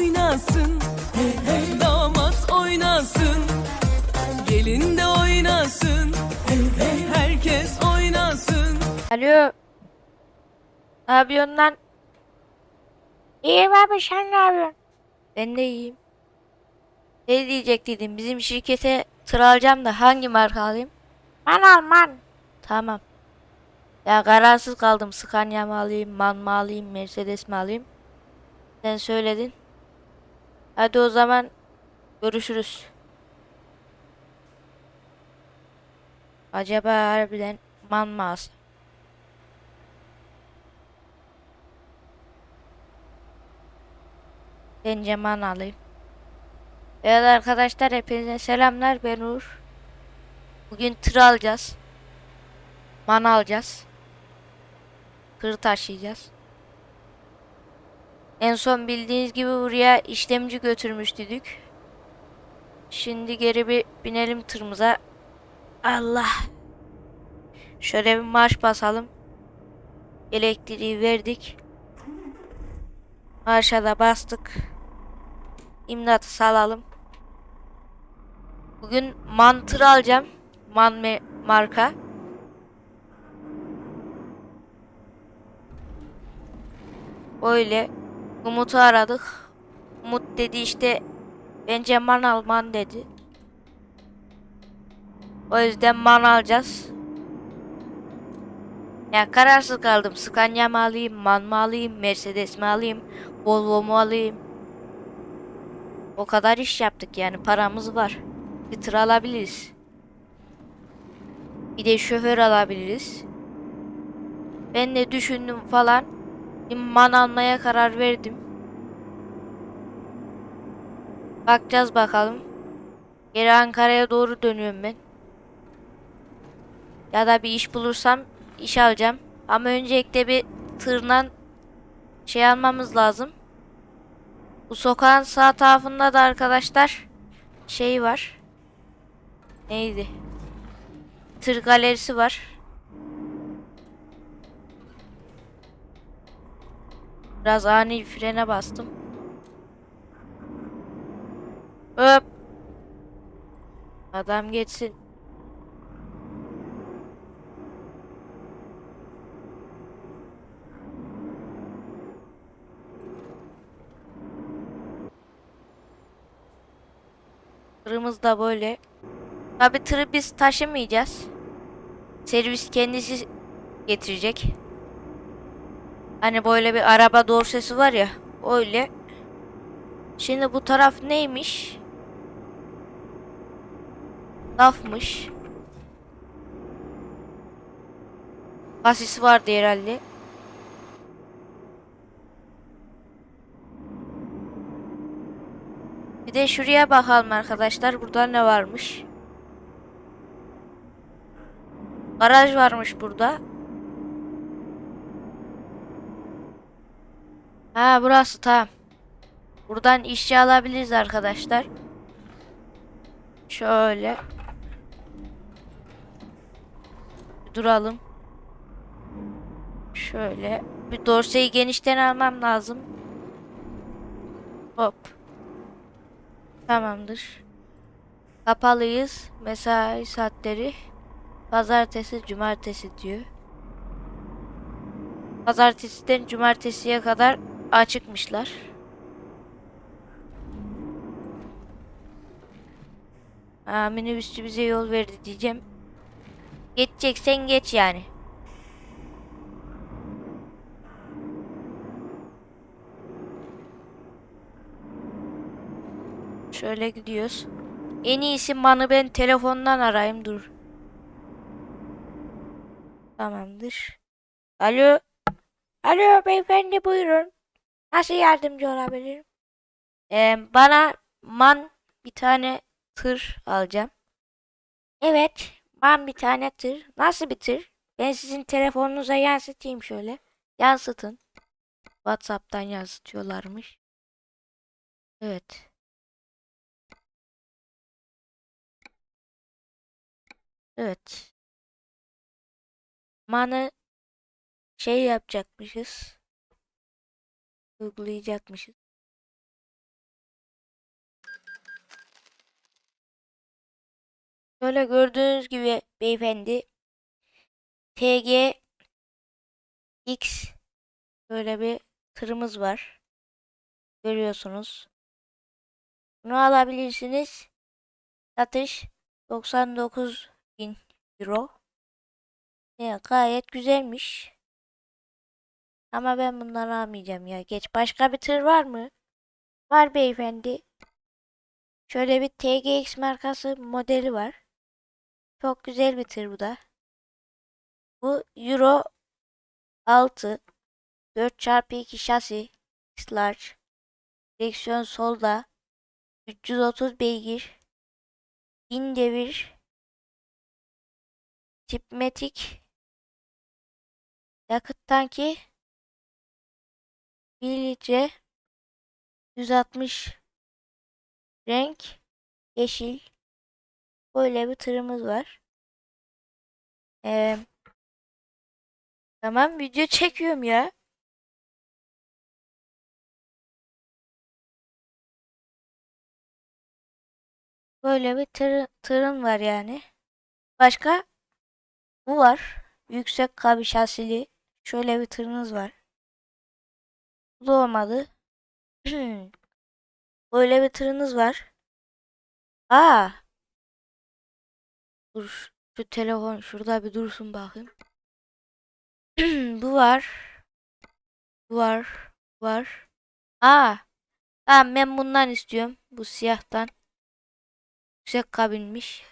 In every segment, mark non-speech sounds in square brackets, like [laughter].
oynasın. Hey hey damat oynasın. Gelin de oynasın. Hey hey herkes oynasın. Alo. Ne yapıyorsun lan? İyiyim abi sen ne yapıyorsun? Ben de iyiyim. Ne diyecektim bizim şirkete tır alacağım da hangi marka alayım? Man al man. Tamam. Ya kararsız kaldım. Scania mı alayım, man mı alayım, Mercedes mi alayım? Sen söyledin. Hadi o zaman görüşürüz. Acaba harbiden man mı alsam? Bence man alayım. Evet arkadaşlar hepinize selamlar ben Uğur. Bugün tır alacağız. Man alacağız. Tır taşıyacağız. En son bildiğiniz gibi buraya işlemci götürmüştük. Şimdi geri bir binelim tırımıza. Allah. Şöyle bir marş basalım. Elektriği verdik. Marşa da bastık. İmdatı salalım. Bugün mantır alacağım. Man me- marka. Öyle. Umut'u aradık. Umut dedi işte bence man al man dedi. O yüzden man alacağız. Ya kararsız kaldım. Scania mı alayım, man mı alayım, Mercedes mi alayım, Volvo mu alayım? O kadar iş yaptık yani paramız var. Bir tır alabiliriz. Bir de şoför alabiliriz. Ben de düşündüm falan. Bir man almaya karar verdim. Bakacağız bakalım. Geri Ankara'ya doğru dönüyorum ben. Ya da bir iş bulursam iş alacağım. Ama öncelikle bir tırnan şey almamız lazım. Bu sokağın sağ tarafında da arkadaşlar şey var. Neydi? Tır galerisi var. Biraz ani frene bastım. Hop. Adam geçsin. Tırımız da böyle. Tabi tırı biz taşımayacağız. Servis kendisi getirecek. Hani böyle bir araba dorsesi var ya. Öyle. Şimdi bu taraf neymiş? Lafmış. Kasisi vardı herhalde. Bir de şuraya bakalım arkadaşlar. Burada ne varmış? Garaj varmış burada. Ha burası tamam. Buradan işçi alabiliriz arkadaşlar. Şöyle. Duralım. Şöyle. Bir dorseyi genişten almam lazım. Hop. Tamamdır. Kapalıyız. Mesai saatleri. Pazartesi, cumartesi diyor. Pazartesiden cumartesiye kadar açıkmışlar. Aa, minibüsçü bize yol verdi diyeceğim. Geçeceksen geç yani. Şöyle gidiyoruz. En iyisi manı ben telefondan arayayım dur. Tamamdır. Alo. Alo beyefendi buyurun. Nasıl yardımcı olabilirim? Ee, bana man bir tane tır alacağım. Evet. Man bir tane tır. Nasıl bir tır? Ben sizin telefonunuza yansıtayım şöyle. Yansıtın. WhatsApp'tan yansıtıyorlarmış. Evet. Evet. Manı şey yapacakmışız uygulayacakmışız. Şöyle gördüğünüz gibi beyefendi TG X böyle bir tırımız var. Görüyorsunuz. Bunu alabilirsiniz. Satış 99 bin euro. Ya, gayet güzelmiş. Ama ben bundan almayacağım ya. Geç başka bir tır var mı? Var beyefendi. Şöyle bir TGX markası modeli var. Çok güzel bir tır bu da. Bu Euro 6 4x2 şasi X large direksiyon solda 330 beygir 1000 devir tipmetik yakıt tanki 1 litre 160 renk yeşil böyle bir tırımız var. Ee, tamam video çekiyorum ya. Böyle bir tır, tırın var yani. Başka bu var. Yüksek kabi şasili. Şöyle bir tırınız var. Olmadı. [clears throat] Böyle bir tırınız var. Aa. Dur. Şu telefon şurada bir dursun bakayım. [clears throat] Bu var. Bu var. Bu var. Aa. Tamam ben bundan istiyorum. Bu siyahtan. Yüksek kabinmiş.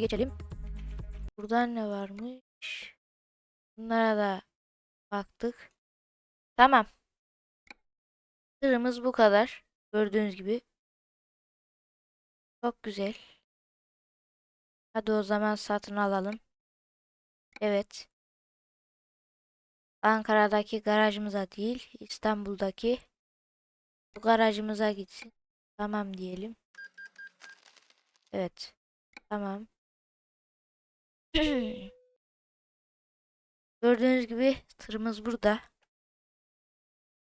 Geçelim. Buradan ne varmış? Bunlara da baktık. Tamam. Tırımız bu kadar. Gördüğünüz gibi. Çok güzel. Hadi o zaman satın alalım. Evet. Ankara'daki garajımıza değil, İstanbul'daki bu garajımıza gitsin. Tamam diyelim. Evet. Tamam. Gördüğünüz gibi tırımız burada.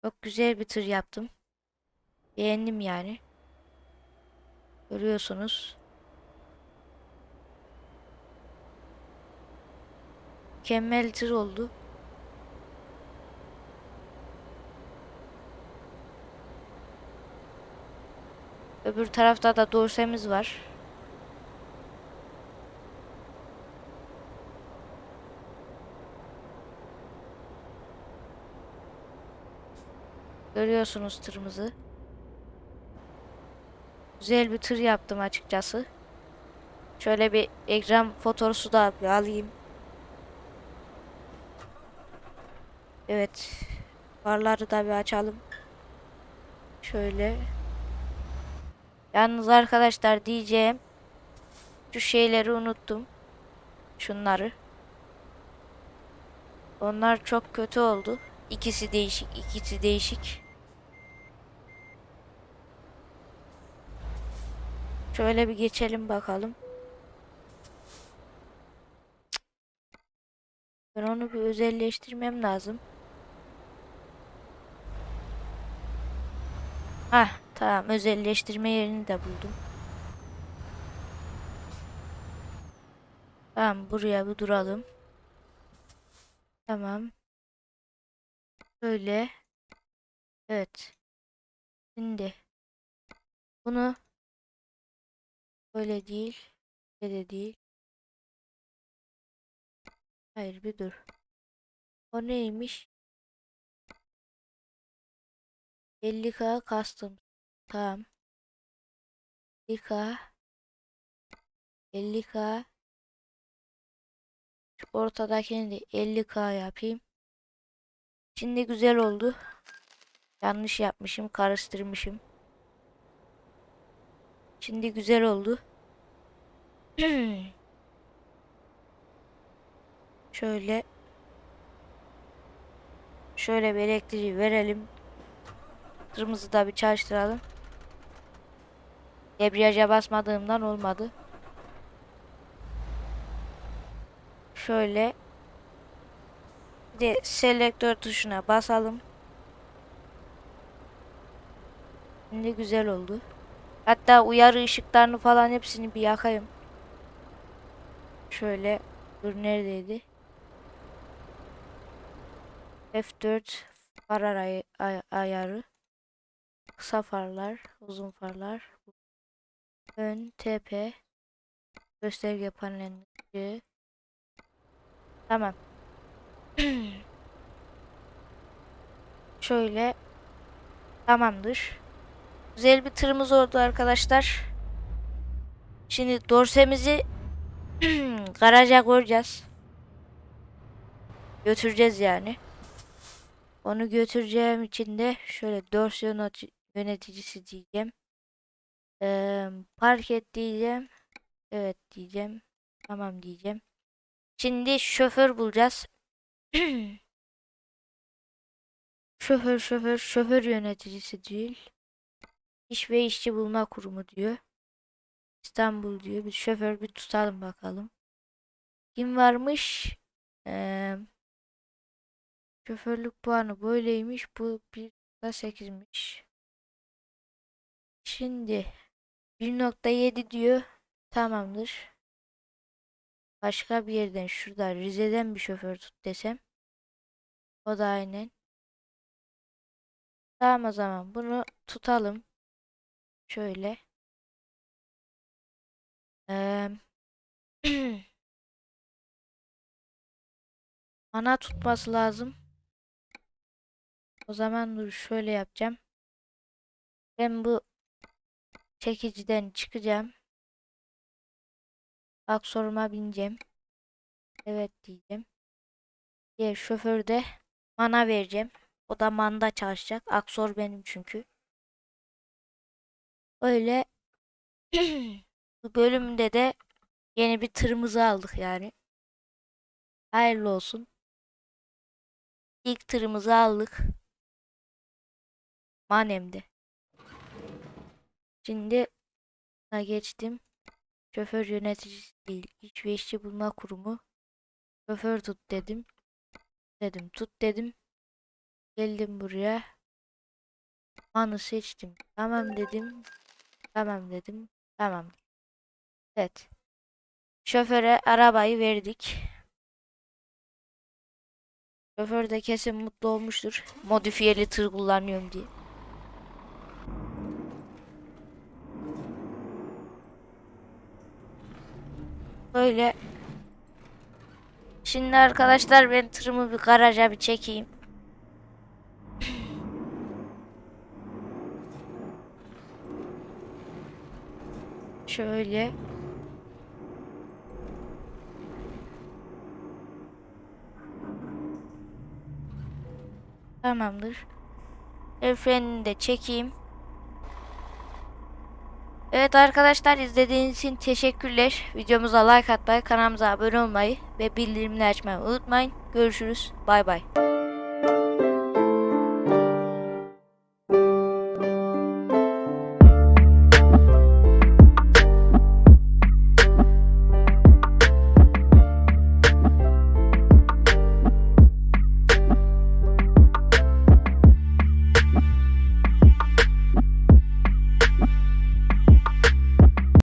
Çok güzel bir tır yaptım. Beğendim yani. Görüyorsunuz. Mükemmel tır oldu. Öbür tarafta da dorsemiz var. Görüyorsunuz tırımızı. Güzel bir tır yaptım açıkçası. Şöyle bir ekran fotoğrafı da alayım. Evet. Farları da bir açalım. Şöyle. Yalnız arkadaşlar diyeceğim. Şu şeyleri unuttum. Şunları. Onlar çok kötü oldu. İkisi değişik, ikisi değişik. Şöyle bir geçelim bakalım. Ben onu bir özelleştirmem lazım. Hah tamam özelleştirme yerini de buldum. Tamam buraya bir duralım. Tamam. Böyle. Evet. Şimdi bunu böyle değil. Böyle de değil. Hayır bir dur. O neymiş? 50k custom. Tamam. 50k 50k Şu ortadakini de 50k yapayım. Şimdi güzel oldu. Yanlış yapmışım, karıştırmışım. Şimdi güzel oldu. [clears throat] Şöyle Şöyle bir elektriği verelim. Kırmızı da bir çalıştıralım. Debriyaja basmadığımdan olmadı. Şöyle bir de selektör tuşuna basalım. Şimdi güzel oldu. Hatta uyarı ışıklarını falan hepsini bir yakayım. Şöyle dur neredeydi? F4 far ay ay ayarı. Kısa farlar, uzun farlar. Ön, TP, gösterge paneli. Tamam. [clears throat] Şöyle tamamdır. Güzel bir tırımız oldu arkadaşlar. Şimdi dorsemizi [clears throat] garaja koyacağız. Götüreceğiz yani. Onu götüreceğim için de şöyle dorse yöneti- yöneticisi diyeceğim. Eee, park et diyeceğim. Evet diyeceğim. Tamam diyeceğim. Şimdi şoför bulacağız. [clears throat] Şoför şoför şoför yöneticisi değil. İş ve işçi bulma kurumu diyor. İstanbul diyor. Bir şoför bir tutalım bakalım. Kim varmış? Eee şoförlük puanı böyleymiş. Bu 1.8'miş. Şimdi 1.7 diyor. Tamamdır. Başka bir yerden şurada Rize'den bir şoför tut desem. O da aynen. Tamam o zaman bunu tutalım. Şöyle. Eee [clears throat] Ana tutması lazım. O zaman dur şöyle yapacağım. Ben bu çekiciden çıkacağım. Aksoruma bineceğim. Evet diyeceğim. Diğer şoför de mana vereceğim. O da manda çalışacak. Aksor benim çünkü. Öyle [clears throat] bölümde de yeni bir tırımızı aldık yani. Hayırlı olsun. İlk tırımızı aldık. Manem'de. Şimdi geçtim. Şoför yöneticisi değil. İş ve işçi bulma kurumu. Şoför tut dedim. Dedim tut dedim. Geldim buraya. Anı seçtim. Tamam dedim. Tamam dedim. Tamam. Evet. Şoföre arabayı verdik. Şoför de kesin mutlu olmuştur. Modifiyeli tır kullanıyorum diye. Böyle. Şimdi arkadaşlar ben tırımı bir garaja bir çekeyim. Şöyle. Tamamdır. El frenini de çekeyim. Evet arkadaşlar izlediğiniz için teşekkürler. Videomuza like atmayı, kanalımıza abone olmayı ve bildirimleri açmayı unutmayın. Görüşürüz. Bay bay.